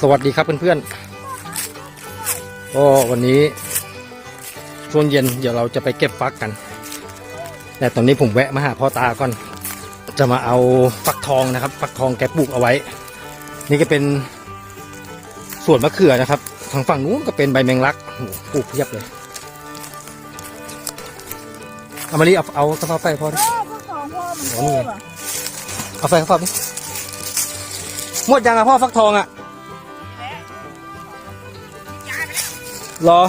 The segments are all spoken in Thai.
สวัสดีครับเพื่อนๆ ก็วันนี้ช่วงเย็นเดี๋ยวเราจะไปเก็บฟักกัน แต่ตอนนี้ผมแวะมาหาพ่อตาก่อน จะมาเอาฟักทองนะครับ ฟักทองแกปลูกเอาไว้ นี่ก็เป็นสวนมะเขือนะครับ ทางฝั่งนู้นก็เป็นใบแมงลักโอ้โหปลูกเพียบเลยเอามารีเอาเอาสภาพไฟพอดิเออพวกสองพ่อมันโคตรอะเอาไฟเข้าไปดิหมดยังอะพ่อฟักทองอะ รอ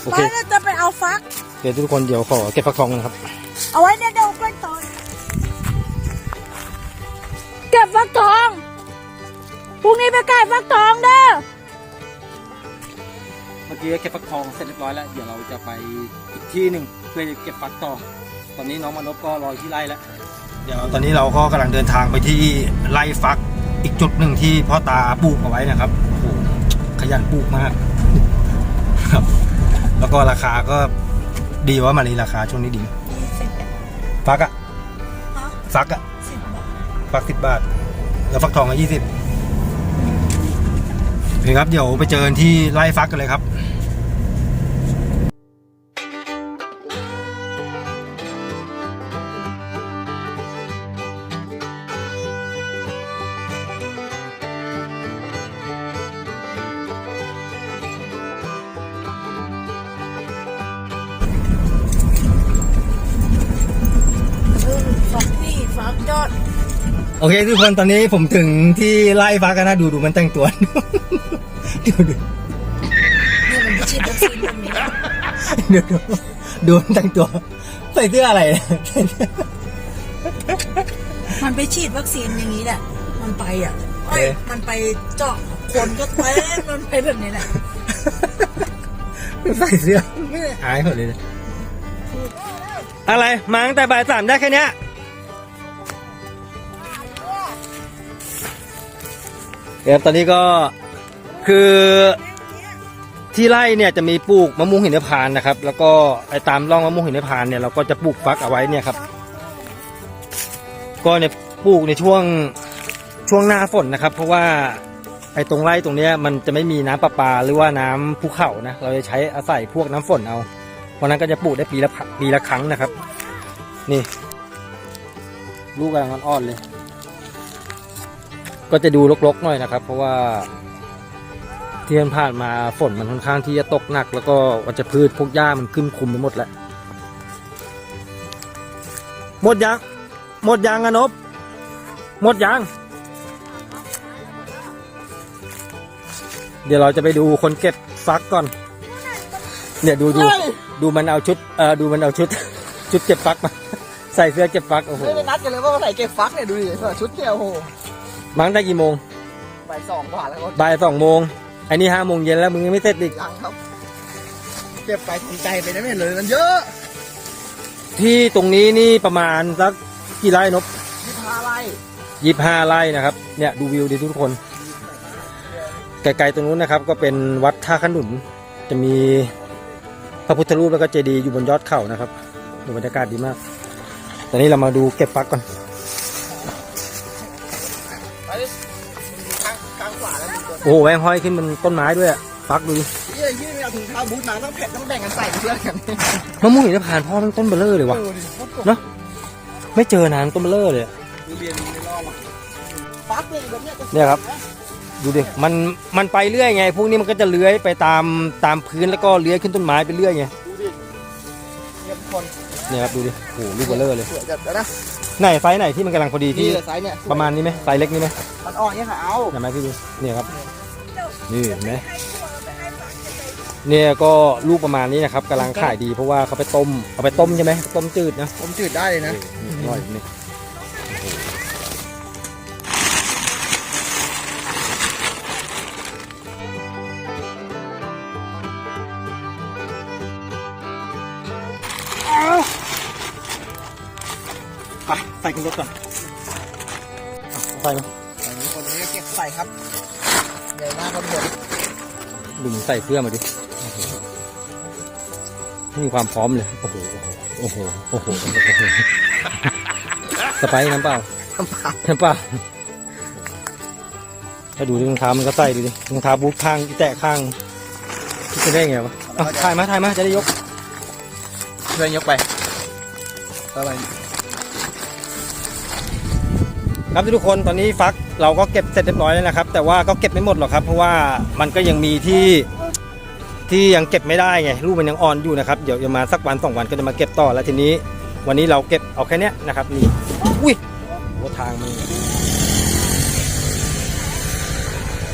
โอไปเคแล้วจะไปเอาฟัก เดี๋ยวทุกคนเดี๋ยวขอเก็บฟักทองกันนะครับ เอาไว้เนี่ยเดี๋ยวกล้วยตอนเก็บฟักทองพรุ่งนี้ไปเก็บฟักทองเด้อ เมื่อกี้เก็บฟักทองเสร็จเรียบร้อยแล้ว เดี๋ยวเราจะไปอีกที่หนึ่งเพื่อเก็บฟักต่อ ตอนนี้น้องมานพก็รออยู่ที่ไร่แล้ว เดี๋ยวตอนนี้เราก็กำลังเดินทางไปที่ไร่ฟักอีกจุดหนึ่งที่พ่อตาปลูกเอาไว้นะครับ โอ้โห ขยันปลูกมาก ครับ แล้วก็ราคาก็ดีว่ามารีราคาช่วงนี้ดีฟักอะฟักอะฟักสิบบาท แล้วฟักทองก็ยี่สิบโอเคครับ เดี๋ยวไปเจอกันที่ไร่ฟักกันเลยครับ โอเคทุกคนตอนนี้ผมถึงที่ไร่ฟักกันนะดูดูมันแต่งตัว ดูดูนี่มันฉีดวัคซีนแบบนี้ดูดูดูมันแต่งตัวใส่เสื้ออะไรเนี่ยมันไปฉีดวัคซีนอย่างนี้แหละ มันไปอะเอ้ยเอ๊ะมันไปเจาะคนก็เต้นมันไปแบบนี้แหละใส่เสื้อไม่ได้อายหมดเลยนะอะไรมาตั้งแต่บ่ายสามได้แค่เนี้ย เดี๋ยวตอนนี้ก็คือที่ไร่เนี่ยจะมีปลูกมะม่วงหินพานต์นะครับ แล้วก็ไอ้ตามร่องมะม่วงหินพานต์เนี่ยเราก็จะปลูกฟักเอาไว้เนี่ยครับก็เนี่ยปลูกในช่วงช่วงหน้าฝนนะครับ เพราะว่าไอ้ตรงไร่ตรงเนี้ยมันจะไม่มีน้ำประปาหรือว่าน้ำภูเขานะเราจะใช้อาศัยพวกน้ำฝนเอาเพราะนั้นก็จะปลูกได้ปีละปีละครั้งนะครับ นี่ ลูกกำลังอ่อนๆเลย ก็จะดูรกๆหน่อยนะครับ เพราะว่าที่ผ่านมาฝนมันค่อนข้างที่จะตกหนัก แล้วก็วัชพืชพวกหญ้ามันขึ้นคุมไปหมดแล้วหมดยังหมดยังอะนบหมดยังเดี๋ยวเราจะไปดูคนเก็บฟักก่อน เนี่ยดูดูดูมันเอาชุดเออดูมันเอาชุด ชุดเก็บฟักมา ใส่เสื้อเก็บฟักโอ้โหไม่ได้นัดกันเลยว่าใส่เก็บฟักเนี่ยดูดิชุดเดียวโอ้โห มาตั้งแต่กี่โมงบ่ายสองกว่าแล้วก็บ่ายสองโมงไอ้นี่ห้าโมงเย็นแล้วมึงยังไม่เสร็จอีกยังครับเก็บไปทำใจไปนะไม่เลยมันเยอะที่ตรงนี้นี่ประมาณสักกี่ไร่นบยี่ห้าไร่ยี่ห้าไร่นะครับ เนี่ยดูวิวดีทุกคน ไกลๆตรงนู้นนะครับ ก็เป็นวัดท่าขนุน จะมีพระพุทธรูปแล้วก็เจดีย์อยู่บนยอดเขานะครับ ดูบรรยากาศดีมาก ตอนนี้เรามาดูเก็บฟักก่อนไปดิ ข้างข้างขวาแล้วมีตัวโอ้โหแหวงห้อยขึ้นบนต้นไม้ด้วยอะฟักดูดิเยี่ยยี่ไม่เอาถุงเท้าบูทมาต้องแผ่นต้องแบ่งกันใส่เพื่อนกันมะม่วงหินพานต์พ่อมันต้นเบลเลอร์เลยวะเออดิโคตรกบเนอะไม่เจอนานต้นเบลเลอร์เลยอะ ดูเรียนในรอบอะฟักเนี่ยแบบเนี้ยจะเนี่ยครับ ดูดิมันมันไปเรื่อยไง พวกนี้มันก็จะเลื้อยไปตามตามพื้นแล้วก็เลื้อยขึ้นต้นไม้ไปเรื่อยไง ดูดิเนี่ยคน เนี่ยครับดูดิโอ้โหลูกเบลเลอร์เลย สวยจัดแล้วนะไหนไซส์ไหนที่มันกำลังพอดีที่นี่ เลยไซส์เนี่ยประมาณนี้ไหมไซส์เล็กนี่ไหมมันอ่อนเนี่ยค่ะเอาเห็นไหมพี่ดูเนี่ยครับ นี่เห็นไหมเนี่ยก็ลูกประมาณนี้นะครับกำลังขายดีเพราะว่าเขาไปต้มเอาไปต้มใช่ไหมต้มจืดนะผมจืดได้เลยนะนี่อร่อยนี่ ไปใส่ขึ้นรถก่อนเอาใส่ไหมอันนี้คนนี้ก็เก็บใส่ครับใหญ่มากครับผมลุงใส่เสื้อมาดิโอ้โหมีความพร้อมเลย โอ้โห โอ้โห โอ้โหโอ้โหโอ้โหสไปซ์น้ำเปล่าน้ำเปล่าถ้าดูดิรองเท้ามันก็ใส่ดูดิรองเท้าบูทข้างอีแตะข้างจะได้ไงวะเอาถ่ายมาถ่ายมาจะได้ยกเพื่อนยกไปเข้าไป ครับทุกคนตอนนี้ฟักเราก็เก็บเสร็จเรียบร้อยแล้วนะครับ แต่ว่าก็เก็บไม่หมดหรอกครับ เพราะว่ามันก็ยังมีที่ที่ยังเก็บไม่ได้ไงลูกมันยังอ่อนอยู่นะครับเดี๋ยวจะมาสักวันสองวันก็จะมาเก็บต่อแล้วทีนี้ วันนี้เราเก็บเอาแค่เนี้ยนะครับนี่อุ้ยโอ้ทางมัน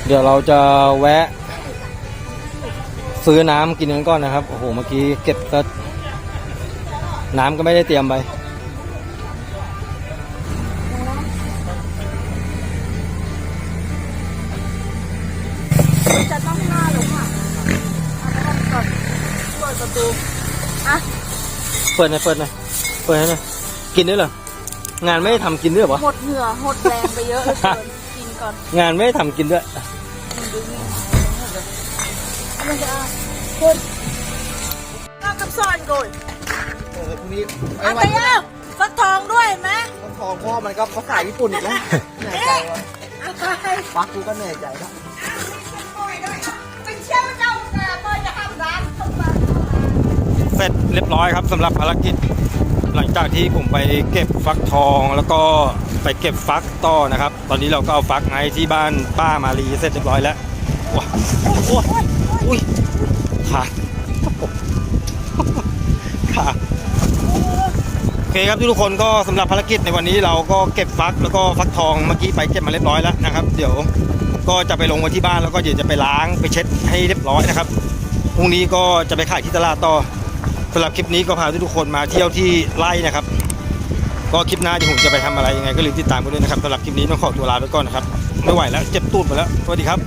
เดี๋ยวเราจะแวะ ซื้อน้ำกินกันก่อนนะครับโอ้โหเมื่อกี้เก็บก็น้ำก็ไม่ได้เตรียมไป เปิดหน่อยเปิดหน่อยเปิดให้หน่อยกินด้วยเหรองานไม่ได้ทำกินด้วยเหรอหมดเหงื่อหมดแรงไปเยอะเหลยกินก่อนงานไม่ได้ทำกินด้วยมันจะคนก็กับซอนก่อนเออพรุ่งนี้อันเดียวฟักทองด้วยไหมต้องทองพ่อมันก็ภาษาญี่ปุ่นอีกแล้วเหนื่อยใจวะอะไรฟักกูก็เหนื่อยใจแล้ว ร็จเรียบร้อยครับสำหรับภารกิจ หลังจากที่ผมไปเก็บฟักทองแล้วก็ไปเก็บฟักต่อนะครับ ตอนนี้เราก็เอาฟักไงที่บ้านป้ามารีเสร็จเรียบร้อยแล้วว้าโอ้ยอุ้ยขาดขาดโอเคครับทุกคนก็สำหรับภารกิจในวันนี้เราก็เก็บฟักแล้วก็ฟักทองเมื่อกี้ไปเก็บมาเรียบร้อยแล้วนะครับ เดี๋ยวก็จะไปลงไว้ที่บ้านแล้วก็เดี๋ยวจะไปล้างไปเช็ดให้เรียบร้อยนะครับพรุ่งนี้ก็จะไปขายที่ตลาดต่อ สำหรับคลิปนี้ก็พาทุกคนมาเที่ยวที่ไร่นะครับ ก็คลิปหน้าที่ผมจะไปทำอะไรยังไงก็ลืมติดตามกันด้วยนะครับสำหรับคลิปนี้ต้องขอตัวลาไปก่อนนะครับไม่ไหวแล้วเจ็บตูดหมดแล้วสวัสดีครับ